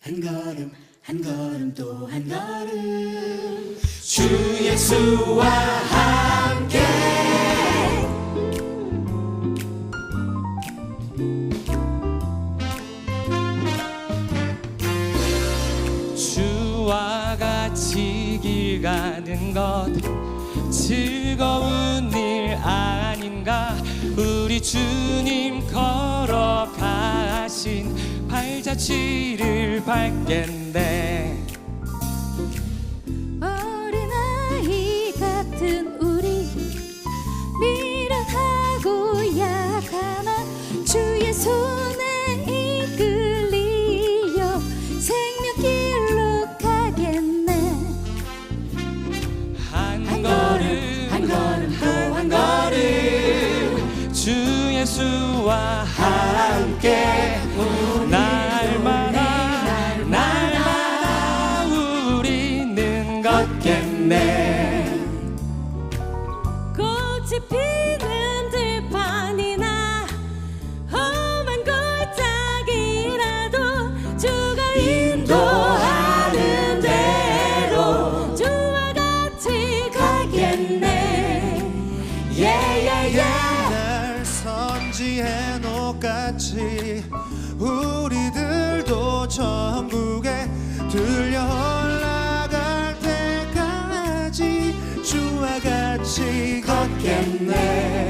한 걸음 한 걸음 또 한 걸음. 주 예수와 함께. 주와 같이 길 가는 것 즐거운 일 아닌가? 우리 주님 걸어가신 발 자취를 밟겠네. 어린아이 같은 우리 미련하고 약하나 주의 손에 이끌리어 생명길로 가겠네. 한 걸음 한 걸음 또 한 걸음. 주 예수와 함께 꽃이 피는 들판이나 험한 골짜기라도 주가 인도하는 대로 주와 같이 가겠네. 예예예. 날 선지해 놓같이 우리들도 천국에 들려 name.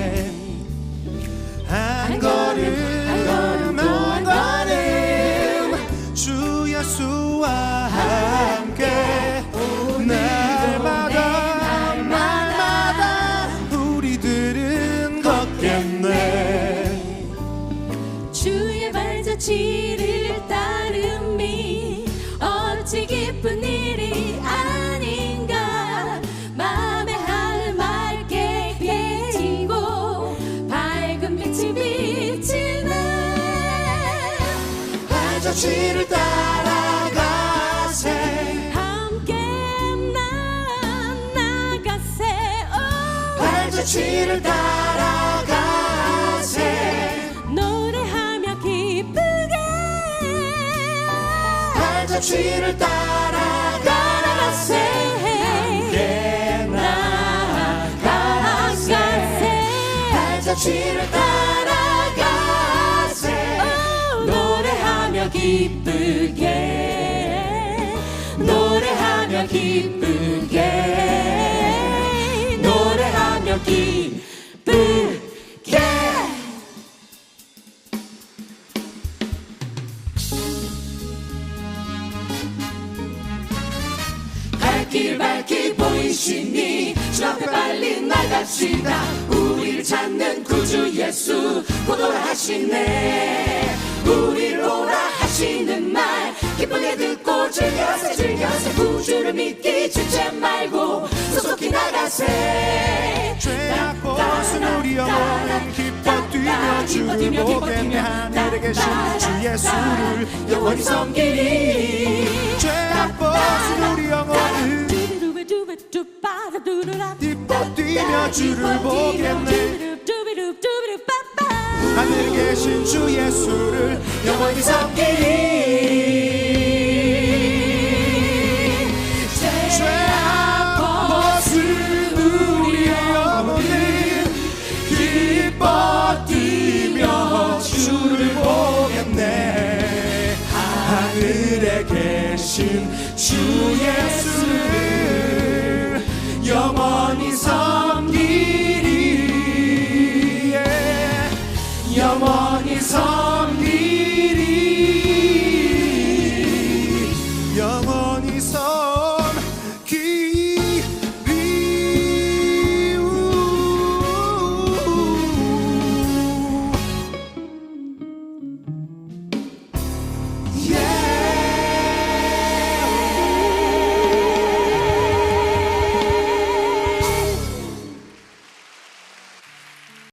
발자취를 따라가세. 함께 나 나가세. 오. 발자취를 따라가세. 노래하며 기쁘게. 발자취를 따라가세. 함께 나가세. 발자취를 따라가세 기쁘게. 노래하며 기쁘게. 노래하며 기쁘게. 발길 발길 보이시니 주 앞에 빨리 나갑시다. 우리를 찾는 구주 예수 곧 오라 하시네 듣고 즐겨세 즐겨세. 구주를 믿기 주체 말고 소속히 나가세. 죄악 벗은 우리 영혼은 기뻐 뛰며 주를 보겠네. 하늘에 계신 주 예수를 영원히 섬기리. 죄악 벗은 우리 영혼은 기뻐 뛰며 주를 보겠네 하늘에 계신 주 예수를 영원히 섬기리 주 예수를